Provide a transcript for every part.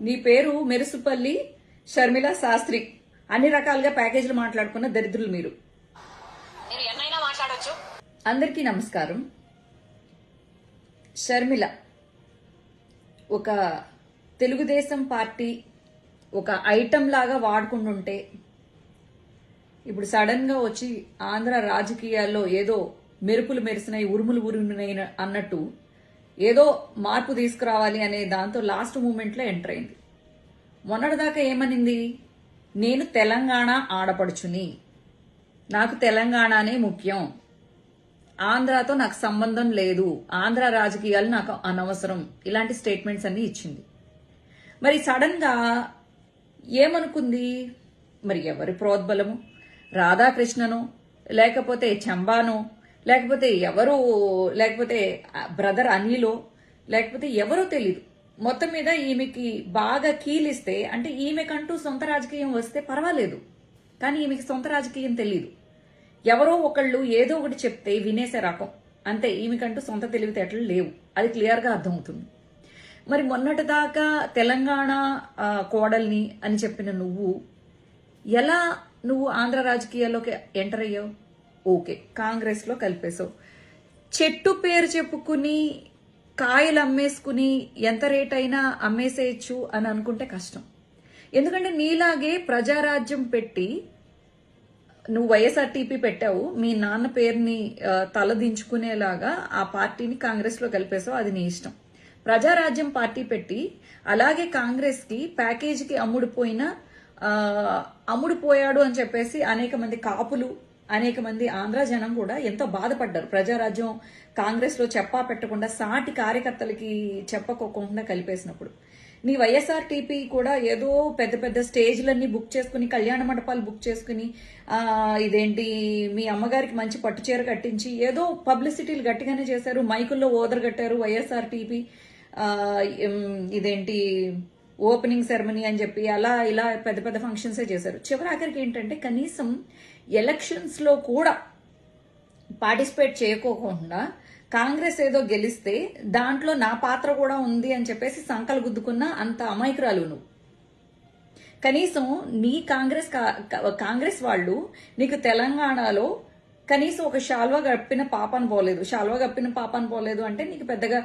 నీ పేరు మెరుసుపల్లి షర్మిల శాస్త్రి. అన్ని రకాలుగా ప్యాకేజీలు మాట్లాడుకున్న దరిద్రులు మీరు. అందరికీ నమస్కారం. షర్మిల ఒక తెలుగుదేశం పార్టీ ఒక ఐటమ్ లాగా వాడుకుంటుంటే ఇప్పుడు సడన్గా వచ్చి ఆంధ్ర రాజకీయాల్లో ఏదో మెరుపులు మెరిసినాయి ఉరుములు ఉరుమునాయి అన్నట్టు ఏదో మార్పు తీసుకురావాలి అనే దాంతో లాస్ట్ మూమెంట్లో ఎంటర్ అయింది. మొన్నటిదాకా ఏమనింది? నేను తెలంగాణ ఆడపడుచుని. నాకు తెలంగాణనే ముఖ్యం. ఆంధ్రాతో నాకు సంబంధం లేదు. ఆంధ్ర రాజకీయాలు నాకు అనవసరం. ఇలాంటి స్టేట్మెంట్స్ అన్ని ఇచ్చింది. మరి సడన్గా ఏమనుకుంది? మరి ఎవరి ప్రోద్బలము? రాధాకృష్ణను లేకపోతే చంబాను లేకపోతే ఎవరు లేకపోతే బ్రదర్ అనిలో లేకపోతే ఎవరో తెలీదు. మొత్తం మీద ఈమెకి బాగా కీలిస్తే అంటే ఈమెకంటూ సొంత రాజకీయం వస్తే పర్వాలేదు. కానీ ఈమెకి సొంత రాజకీయం తెలియదు ఎవరో ఒకళ్ళు ఏదో ఒకటి చెప్తే వినేసే రకం. అంతే ఈమెకంటూ సొంత తెలివితేటలు లేవు. అది క్లియర్గా అర్థమవుతుంది. మరి మొన్నటిదాకా తెలంగాణ కోడల్ని అని చెప్పిన నువ్వు ఎలా నువ్వు ఆంధ్ర రాజకీయాల్లోకి ఎంటర్ అయ్యావు? ఓకే కాంగ్రెస్లో కలిపేశావు. చెట్టు పేరు చెప్పుకుని కాయలు అమ్మేసుకుని ఎంత రేట్ అయినా అమ్మేసేయచ్చు అని అనుకుంటే కష్టం. ఎందుకంటే నీలాగే ప్రజారాజ్యం పెట్టి నువ్వు వైఎస్ఆర్టీపీ పెట్టావు మీ నాన్న పేరుని తలదించుకునేలాగా ఆ పార్టీని కాంగ్రెస్లో కలిపేసావు అది నీ ఇష్టం. ప్రజారాజ్యం పార్టీ పెట్టి అలాగే కాంగ్రెస్కి ప్యాకేజీకి అమ్ముడుపోయిన అమ్ముడుపోయాడు అని చెప్పేసి అనేక మంది కాపులు అనేక మంది ఆంధ్ర జనం కూడా ఎంతో బాధపడ్డారు. ప్రజారాజ్యం కాంగ్రెస్లో చెప్పా పెట్టకుండా సాటి కార్యకర్తలకి చెప్పకోకుండా కలిపేసినప్పుడు. నీ వైఎస్ఆర్ టీపీ కూడా ఏదో పెద్ద పెద్ద స్టేజ్లన్నీ బుక్ చేసుకుని కళ్యాణ మండపాలు బుక్ చేసుకుని ఇదేంటి మీ అమ్మగారికి మంచి పట్టు చీర కట్టించి ఏదో పబ్లిసిటీలు గట్టిగానే చేశారు. మైకుల్లో ఓదరగట్టారు Y S R T P ఇదేంటి ఓపెనింగ్ సెరమనీ అని చెప్పి అలా ఇలా పెద్ద పెద్ద ఫంక్షన్సే చేశారు. చివరాఖరికి ఏంటంటే కనీసం ఎలక్షన్స్లో కూడా పార్టిసిపేట్ చేయకోకుండా కాంగ్రెస్ ఏదో గెలిస్తే దాంట్లో నా పాత్ర కూడా ఉంది అని చెప్పేసి సంకలు గుద్దుకున్న అంత అమాయకురాలు నువ్వు కనీసం నీ కాంగ్రెస్ కా- కాంగ్రెస్ వాళ్ళు నీకు తెలంగాణలో కనీసం ఒక శాల్వా కప్పిన పాప పోలేదు. శాల్వా కప్పిన పాప పోలేదు అంటే నీకు పెద్దగా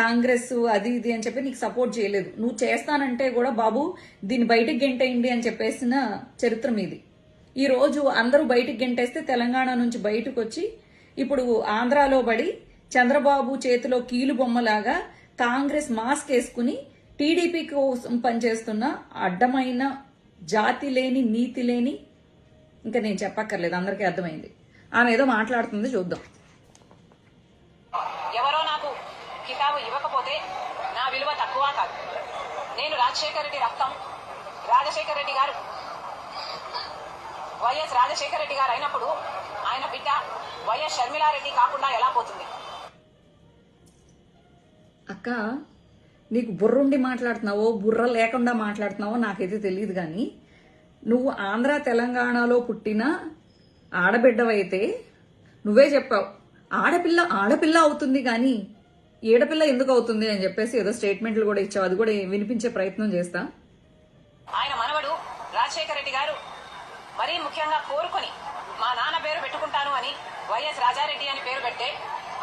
కాంగ్రెస్ అది ఇది అని చెప్పి నీకు సపోర్ట్ చేయలేదు. నువ్వు చేస్తానంటే కూడా బాబు దీన్ని బయటికి గెంటేయండి అని చెప్పేసిన చరిత్ర మీది. ఈరోజు అందరూ బయటికి గెంటేస్తే తెలంగాణ నుంచి బయటకు వచ్చి ఇప్పుడు ఆంధ్రాలో పడి చంద్రబాబు చేతిలో కీలు బొమ్మలాగా కాంగ్రెస్ మాస్క్ వేసుకుని టీడీపీ కోసం పనిచేస్తున్న అడ్డమైన జాతి లేని నీతి లేని ఇంకా నేను చెప్పక్కర్లేదు అందరికీ అర్థమైంది. ఆమె ఏదో మాట్లాడుతుంది చూద్దాం. ఎవరో నాకు కితాబు ఇవ్వకపోతే నా విలువ తక్కువ కాదు. నేను రాజశేఖర రెడ్డి రక్తం రాజశేఖర రెడ్డి గారు. వైఎస్ రాజశేఖర రెడ్డి గారు అయినప్పుడు ఆయన బిడ్డ వైఎస్ షర్మిలారెడ్డి కాకుండా ఎలా పోతుంది? అక్క నీకు బుర్రుండి మాట్లాడుతున్నావో బుర్ర లేకుండా మాట్లాడుతున్నావో నాకైతే తెలియదు కానీ నువ్వు ఆంధ్ర తెలంగాణలో పుట్టిన ఆడబిడ్డవైతే నువ్వే చెప్పావు. ఆడపిల్ల ఆడపిల్ల అవుతుంది కానీ ఏడపిల్ల ఎందుకు అవుతుంది అని చెప్పేసి ఏదో స్టేట్మెంట్లు కూడా ఇచ్చావు. అది కూడా వినిపించే ప్రయత్నం చేస్తా. ఆయన మనవడు రాజశేఖర రెడ్డి గారు మరీ ముఖ్యంగా కోరుకొని మా నాన్న పేరు పెట్టుకుంటాను అని వైఎస్ రాజారెడ్డి అని పేరు పెట్టే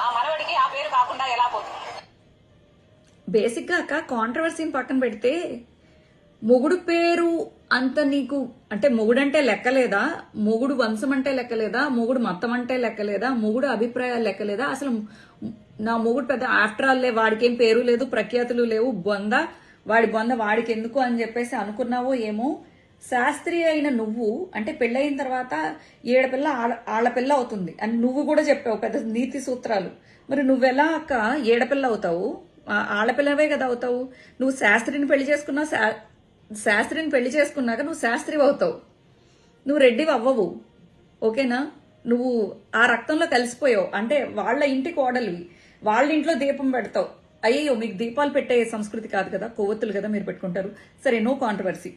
ఆ మనవడికి ఆ పేరు కాకుండా ఎలా పోతుంది? బేసిక్గా అక్క కాంట్రవర్సీని పక్కన పెడితే మొగుడు పేరు అంత నీకు అంటే మొగుడంటే లెక్కలేదా? మొగుడు వంశం అంటే లెక్కలేదా? మొగుడు మతం అంటే లెక్కలేదా? మొగుడు అభిప్రాయాలు లెక్కలేదా? అసలు నా మొగుడు పెద్ద ఆఫ్టర్ ఆల్ వాడికి ఏం పేరు లేదు ప్రఖ్యాతులు లేవు బొంద వాడి బొంద వాడికి ఎందుకు అని చెప్పేసి అనుకున్నావో ఏమో? శాస్త్రి అయిన నువ్వు అంటే పెళ్ళయిన తర్వాత ఏడపిల్ల ఆడ ఆడపిల్ల అవుతుంది అని నువ్వు కూడా చెప్పావు పెద్ద నీతి సూత్రాలు. మరి నువ్వెలా అక్క ఏడపిల్ల అవుతావు? ఆడపిల్లవే కదా అవుతావు? నువ్వు శాస్త్రిని పెళ్ళి చేసుకున్నావు శా- శాస్త్రిని పెళ్ళి చేసుకున్నాక నువ్వు శాస్త్రివి అవుతావు. నువ్వు రెడ్డివి అవ్వవు. ఓకేనా? నువ్వు ఆ రక్తంలో కలిసిపోయావు. అంటే వాళ్ళ ఇంటి కోడలివి. వాళ్ళ ఇంట్లో దీపం పెడతావు. అయ్యో మీకు దీపాలు పెట్టే సంస్కృతి కాదు కదా? కొవ్వొత్తులు కదా మీరు పెట్టుకుంటారు? సరే నో కాంట్రవర్సీ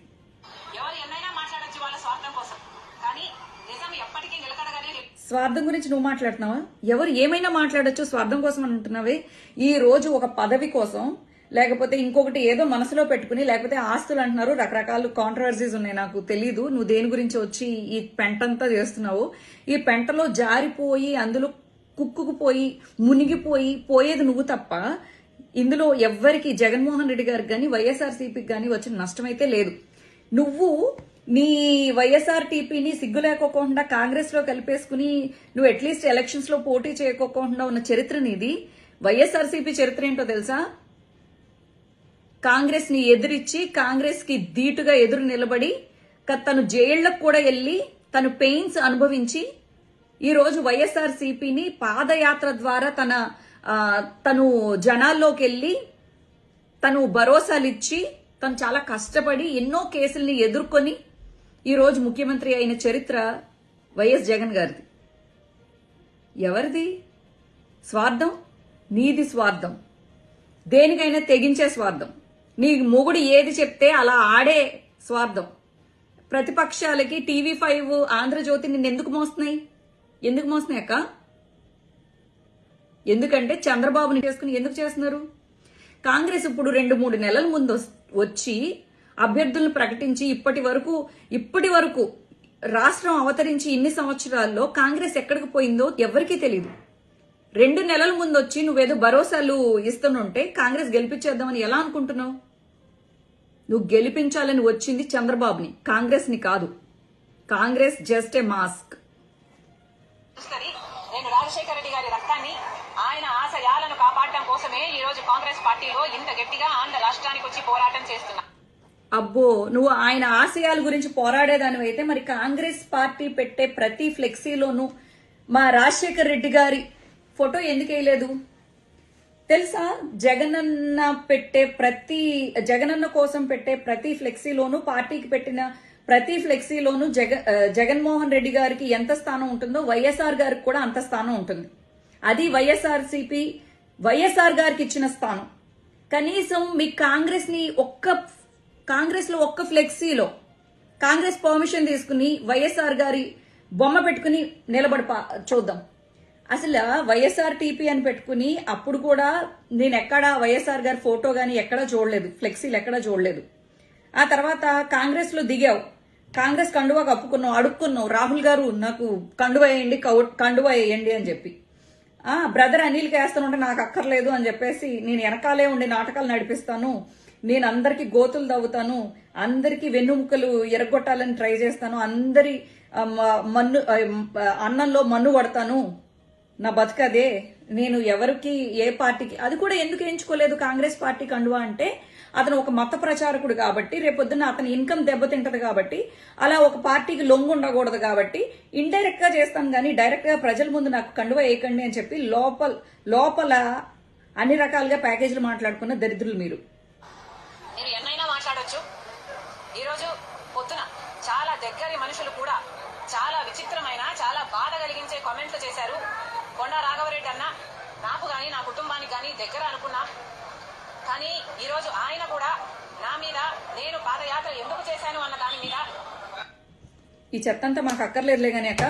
స్వార్థం గురించి నువ్వు మాట్లాడుతున్నావా? ఎవరు ఏమైనా మాట్లాడొచ్చు స్వార్థం కోసం అంటున్నావే? ఈ రోజు ఒక పదవి కోసం లేకపోతే ఇంకొకటి ఏదో మనసులో పెట్టుకుని లేకపోతే ఆస్తులు అంటున్నారు. రకరకాల కాంట్రవర్సీస్ ఉన్నాయి నాకు తెలీదు. నువ్వు దేని గురించి వచ్చి ఈ పెంటంతా చేస్తున్నావు? ఈ పెంటలో జారిపోయి అందులో కుక్కుకుపోయి మునిగిపోయి పోయేది నువ్వు తప్ప ఇందులో ఎవ్వరికి జగన్మోహన్ రెడ్డి గారికి కానీ వైఎస్ఆర్సీపీకి కానీ వచ్చిన నష్టమైతే లేదు. నువ్వు నీ వైఎస్ఆర్ టీపీని సిగ్గు లేకోకుండా కాంగ్రెస్లో కలిపేసుకుని నువ్వు అట్లీస్ట్ ఎలక్షన్స్లో పోటీ చేయకోకుండా ఉన్న చరిత్ర నీది. వైఎస్ఆర్సీపీ చరిత్ర ఏంటో తెలుసా? కాంగ్రెస్ని ఎదిరించి కాంగ్రెస్కి ధీటుగా ఎదురు నిలబడి తను జైళ్ళకు కూడా వెళ్ళి తను పెయిన్స్ అనుభవించి ఈ రోజు వైఎస్ఆర్ సిపిని పాదయాత్ర ద్వారా తన తను జనాల్లోకి వెళ్ళి తను భరోసాలు ఇచ్చి తను చాలా కష్టపడి ఎన్నో కేసుల్ని ఎదుర్కొని ఈరోజు ముఖ్యమంత్రి అయిన చరిత్ర వైఎస్ జగన్ గారిది. ఎవరిది? స్వార్థం? నీది స్వార్థం. దేనికైనా తెగించే స్వార్థం. నీ మొగుడు ఏది చెప్తే అలా ఆడే స్వార్థం. ప్రతిపక్షాలకి టీవీ ఫైవ్ ఆంధ్రజ్యోతి నిన్ను ఎందుకు మోస్తున్నాయి? ఎందుకు మోస్తున్నాయి అక్క? ఎందుకంటే చంద్రబాబుని చేసుకుని ఎందుకు చేస్తున్నారు? కాంగ్రెస్ ఇప్పుడు రెండు మూడు నెలల ముందు వస్- వచ్చి అభ్యర్థులను ప్రకటించి ఇప్పటి వరకు ఇప్పటి వరకు రాష్ట్రం అవతరించి ఇన్ని సంవత్సరాల్లో కాంగ్రెస్ ఎక్కడికి పోయిందో ఎవరికీ తెలియదు రెండు నెలల ముందు వచ్చి నువ్వేదో భరోసాలు ఇస్తుంటే కాంగ్రెస్ గెలిపించేద్దామని ఎలా అనుకుంటున్నావు? నువ్వు గెలిపించాలని వచ్చింది చంద్రబాబుని. కాంగ్రెస్ని కాదు. Congress just a mask. నేను రాజశేఖర రెడ్డి గారి రక్తాన్ని ఆయన ఆశయాలను కాపాడటం కోసమే ఈ రోజు కాంగ్రెస్ పార్టీలో ఇంత గట్టిగా ఆంధ్ర రాష్ట్రానికి వచ్చి పోరాటం చేస్తున్నా. అబ్బో నువ్వు ఆయన ఆశయాల గురించి పోరాడేదానివి అయితే మరి కాంగ్రెస్ పార్టీ పెట్టే ప్రతి ఫ్లెక్సీలోనూ మా రాజశేఖర్ రెడ్డి గారి ఫోటో ఎందుకు వేయలేదు? తెలుసా? జగనన్న పెట్టే ప్రతి జగనన్న కోసం పెట్టే ప్రతి ఫ్లెక్సీలోనూ పార్టీకి పెట్టిన ప్రతి ఫ్లెక్సీలోనూ జగ జగన్మోహన్ రెడ్డి గారికి ఎంత స్థానం ఉంటుందో వైఎస్ఆర్ గారికి కూడా అంత స్థానం ఉంటుంది. అది వైఎస్ఆర్ సిపి వైఎస్ఆర్ గారికి ఇచ్చిన స్థానం. కనీసం మీ కాంగ్రెస్ని ఒక్క కాంగ్రెస్లో ఒక్క ఫ్లెక్సీలో కాంగ్రెస్ పర్మిషన్ తీసుకుని వైఎస్ఆర్ గారి బొమ్మ పెట్టుకుని నిలబడి చూద్దాం. అసలు వైఎస్ఆర్ టీపీ అని పెట్టుకుని అప్పుడు కూడా నేను ఎక్కడ వైఎస్ఆర్ గారి ఫోటో కానీ ఎక్కడా చూడలేదు. ఫ్లెక్సీలు ఎక్కడా చూడలేదు. ఆ తర్వాత కాంగ్రెస్లో దిగావు. కాంగ్రెస్ కండువా కప్పుకున్నావు అడుక్కున్నావు. రాహుల్ గారు నాకు కండువా వేయండి కండువా వేయండి అని చెప్పి. ఆ బ్రదర్ అనిల్కి వేస్తానుంటే నాకు అక్కర్లేదు అని చెప్పేసి నేను వెనకాలే ఉండి నాటకాలు నడిపిస్తాను. నేను అందరికి గోతులు తవ్వుతాను. అందరికి వెన్నుముక్కలు ఎరగొట్టాలని ట్రై చేస్తాను. అందరి మన్ను అన్నంలో మన్ను కొడతాను నా బతుకదే నేను ఎవరికి ఏ పార్టీకి అది కూడా ఎందుకు ఎంచుకోలేదు కాంగ్రెస్ పార్టీ కండువా అంటే అతను ఒక మత ప్రచారకుడు కాబట్టి రేపొద్దున అతని ఇన్కమ్ దెబ్బతింటది కాబట్టి అలా ఒక పార్టీకి లొంగు ఉండకూడదు కాబట్టి ఇండైరెక్ట్గా చేస్తాను కానీ డైరెక్ట్గా ప్రజల ముందు నాకు కండువా వేయకండి అని చెప్పి లోపల లోపల అన్ని రకాలుగా ప్యాకేజీలు మాట్లాడుకున్న దరిద్రులు మీరు. మీరు ఎన్నైనా మాట్లాడొచ్చు. ఈరోజు పొద్దున చాలా దగ్గరి మనుషులు కూడా చాలా విచిత్రమైన చాలా బాధ కలిగించే కామెంట్లు చేశారు. కొండ రాఘవరెడ్డి అన్న నాకు కానీ నా కుటుంబానికి కానీ దగ్గర అనుకున్నా. కానీ ఈరోజు ఆయన కూడా నా మీద నేను పాదయాత్ర ఎందుకు చేశాను అన్న దాని మీద. ఈ చెత్తంతా మాకు అక్కర్లేదులే గాని అక్క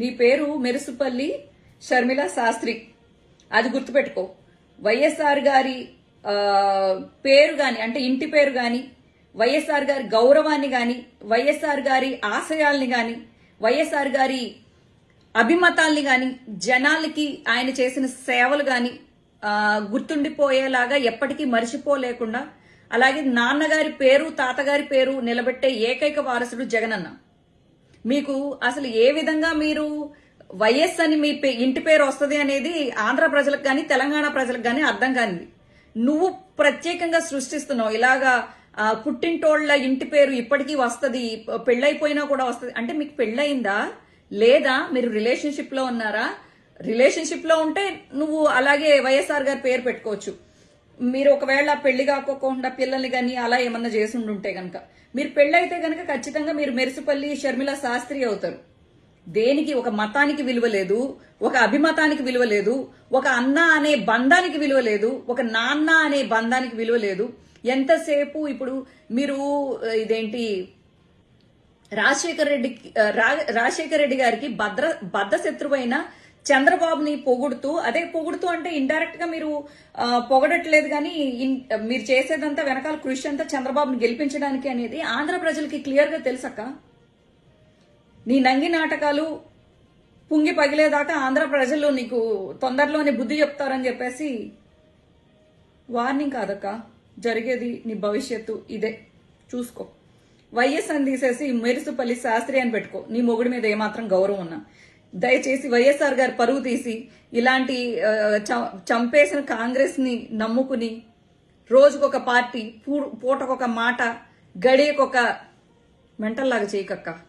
నీ పేరు మెరుసుపల్లి షర్మిల శాస్త్రి. అది గుర్తుపెట్టుకో. వైఎస్ఆర్ గారి పేరు గాని అంటే ఇంటి పేరు గాని వైఎస్ఆర్ గారి గౌరవాన్ని గాని వైఎస్ఆర్ గారి ఆశయాల్ని గాని వైఎస్ఆర్ గారి అభిమతాల్ని కానీ జనాలకి ఆయన చేసిన సేవలు కానీ గుర్తుండిపోయేలాగా ఎప్పటికీ మరిచిపోలేకుండా అలాగే నాన్నగారి పేరు తాతగారి పేరు నిలబెట్టే ఏకైక వారసుడు జగనన్న. మీకు అసలు ఏ విధంగా మీరు వైఎస్ అని మీ పే- ఇంటి పేరు వస్తుంది అనేది ఆంధ్ర ప్రజలకు కానీ తెలంగాణ ప్రజలకు కానీ అర్థం కానిది. నువ్వు ప్రత్యేకంగా సృష్టిస్తున్నావు. ఇలాగా పుట్టింటోళ్ళ ఇంటి పేరు ఇప్పటికీ వస్తుంది పెళ్ళైపోయినా కూడా వస్తుంది. అంటే మీకు పెళ్ళయిందా? లేదా మీరు రిలేషన్షిప్లో ఉన్నారా? రిలేషన్షిప్లో ఉంటే నువ్వు అలాగే వైఎస్ఆర్ గారి పేరు పెట్టుకోవచ్చు. మీరు ఒకవేళ పెళ్ళి కాకోకుండా పిల్లల్ని కానీ అలా ఏమన్నా చేసి ఉంటే గనక. మీరు పెళ్ళైతే గనక ఖచ్చితంగా మీరు మెరుసుపల్లి షర్మిల శాస్త్రి అవుతారు. దేనికి? ఒక మతానికి విలువ లేదు ఒక అభిమతానికి విలువ లేదు ఒక అన్న అనే బంధానికి విలువ లేదు ఒక నాన్న అనే బంధానికి విలువ లేదు. ఎంతసేపు ఇప్పుడు మీరు ఇదేంటి రాజశేఖర్ రెడ్డి రాజశేఖర్ రెడ్డి గారికి భద్ర భద్రశత్రువైన చంద్రబాబుని పొగుడుతూ అదే పొగుడుతూ అంటే ఇండైరెక్ట్గా మీరు పొగడట్లేదు కానీ ఇన్- మీరు చేసేదంతా వెనకాల కృషి అంతా చంద్రబాబుని గెలిపించడానికి అనేది ఆంధ్ర ప్రజలకి క్లియర్గా తెలుసక్క? నీ నంగి నాటకాలు పుంగి పగిలేదాకా ఆంధ్ర ప్రజలు నీకు తొందరలోనే బుద్ధి చెప్తారని చెప్పేసి వార్నింగ్ కాదక్క. జరిగేది నీ భవిష్యత్తు. ఇదే. చూసుకో. వైఎస్ అని తీసేసి మెరుసుపల్లి శాస్త్రి అని పెట్టుకో. నీ మొగుడి మీద ఏమాత్రం గౌరవం ఉన్నా. దయచేసి వైఎస్ఆర్ గారు పరువు తీసి ఇలాంటి చంపేసిన కాంగ్రెస్ని నమ్ముకుని రోజుకొక పార్టీ పూ- పూటకొక మాట గడియకొక మెంటల్లాగా చేయకక్క.